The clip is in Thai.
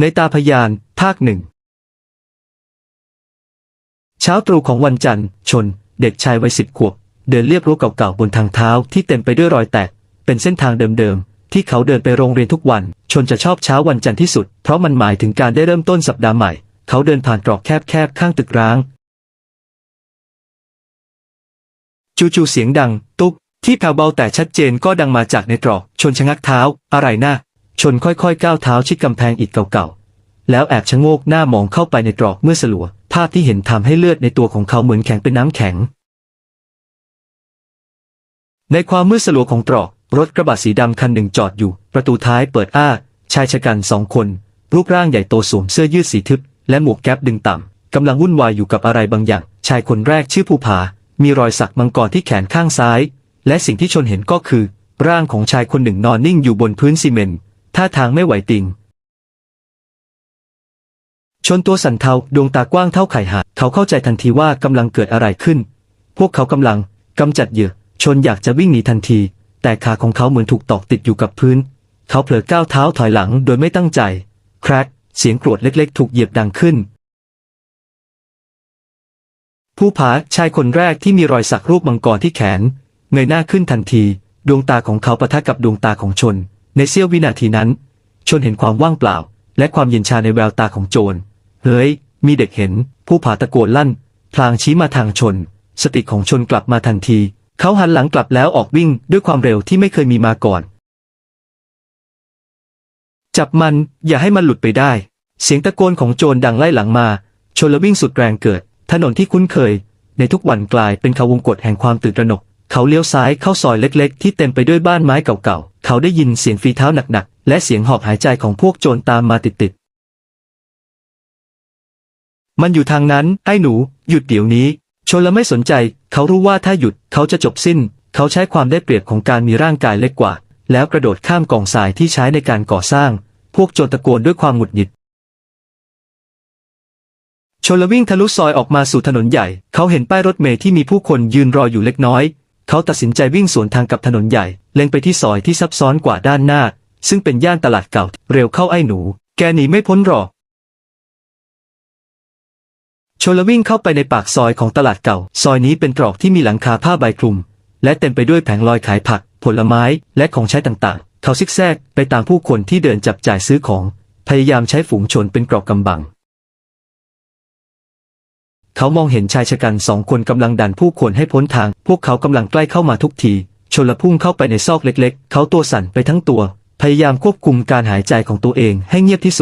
ในตาพยาน ภาคหนึ่ง เช้าตรู่ของวันจันทร์ ชน เด็กชายวัยสิบขวบ เดินเรียบรั้วเก่าๆบนทางเท้าที่เต็มไปด้วยรอยแตก เป็นเส้นทางเดิมๆ ที่เขาเดินไปโรงเรียนทุกวัน ชนจะชอบเช้าวันจันทร์ที่สุด เพราะมันหมายถึงการได้เริ่มต้นสัปดาห์ใหม่ เขาเดินผ่านตรอกแคบๆ ข้างตึกร้าง จู่ๆเสียงดัง ตุ๊บที่แผ่วเบาแต่ชัดเจนก็ดังมาจากในตรอก ชนชะงักเท้า อะไรนะ ชนค่อยๆก้าวเท้าชิดกำแพงอิฐเก่าๆ แล้วแอบชะโงกหน้ามองเข้าไปในตรอกเมื่อสลัว ภาพที่เห็นทำให้เลือดในตัวของเขาเหมือนแข็งเป็นน้ำแข็ง ในความมืดสลัวของตรอก รถกระบะสีดำคันหนึ่งจอดอยู่ ประตูท้ายเปิดอ้า ชายชะกันสองคน รูปร่างใหญ่โตสวมเสื้อยืดสีทึบ และหมวกแก๊ปดึงต่ำกำลังวุ่นวายอยู่กับอะไรบางอย่าง ชายคนแรกชื่อภูผา มีรอยสักมังกรที่แขนข้างซ้าย และสิ่งที่ชนเห็นก็คือ ร่างของชายคนหนึ่งนอนนิ่งอยู่บนพื้นซีเมนต์ ท่าทางไม่ไหวติง ชนตัวสั่นเทาดวงตากว้างเท่าไข่หาเขาเข้าใจทันทีว่ากำลังเกิดอะไรขึ้น พวกเขากำลังกำจัดเหยื่อ ชนอยากจะวิ่งหนีทันที แต่ขาของเขาเหมือนถูกตอกติดอยู่กับพื้น เขาเผลอก้าวเท้าถอยหลังโดยไม่ตั้งใจ แครกเสียงกรวดเล็ก ๆ ถูกเหยียบดังขึ้นผู้ผาชายคนแรกที่มีรอยสักรูปมังกรที่แขน เงยหน้าขึ้นทันที ดวงตาของเขาปะทะกับดวงตาของชน ในเสี้ยววินาทีนั้น ชนเห็นความว่างเปล่า และความเย็นชาในแววตาของโจร เฮ้ย มีเด็กเห็น ผู้ผาตะโกนลั่น พลางชี้มาทางชน สติของชนกลับมาทันที เขาหันหลังกลับแล้วออกวิ่งด้วยความเร็วที่ไม่เคยมีมาก่อน จับมัน อย่าให้มันหลุดไปได้ เสียงตะโกนของโจรดังไล่หลังมา ชนและวิ่งสุดแรงเกิด ถนนที่คุ้นเคย ในทุกวันกลายเป็นเขาวงกฏแห่งความตื่นตระหนก เขาเลี้ยวซ้ายเข้าซอยเล็กๆ ที่เต็มไปด้วยบ้านไม้เก่าๆ เขาได้ยินเสียงฝีเท้าหนักๆ และเสียงหอบหายใจของพวกโจรตามมาติดๆ มันอยู่ทางนั้น ไอ้หนู หยุดเดี๋ยวนี้ ชนและไม่สนใจ เขารู้ว่าถ้าหยุดเขาจะจบสิ้น เขาใช้ความได้เปรียบของการมีร่างกายเล็กกว่า แล้วกระโดดข้ามกองทรายที่ใช้ในการก่อสร้าง พวกโจรตะโกนด้วยความหงุดหงิดชนละวิ่งทะลุซอยออกมาสู่ถนนใหญ่ เขาเห็นป้ายรถเมล์ที่มีผู้คนยืนรออยู่เล็กน้อย เขาตัดสินใจวิ่งสวนทางกับถนนใหญ่ เล็งไปที่ซอยที่ซับซ้อนกว่าด้านหน้า ซึ่งเป็นย่านตลาดเก่า เร็วเข้าไอ้หนู แกหนีไม่พ้นหรอกชนละวิ่งเข้าไปในปากซอยของตลาดเก่า ซอยนี้เป็นตรอกที่มีหลังคาผ้าใบคลุม และเต็มไปด้วยแผงลอยขายผัก ผลไม้ และของใช้ต่างๆ เขาซิกแซกไปตามผู้คนที่เดินจับจ่ายซื้อของ พยายามใช้ฝูงชนเป็นกรอบกำบัง เขามองเห็นชายชะกันสองคนกำลังดันผู้คนให้พ้นทาง พวกเขากำลังใกล้เข้ามาทุกที ชนละพุ่งเข้าไปในซอกเล็ก ๆ เขาตัวสั่นไปทั้งตัว พยายามควบคุมการหายใจของตัวเองให้เงียบที่สุด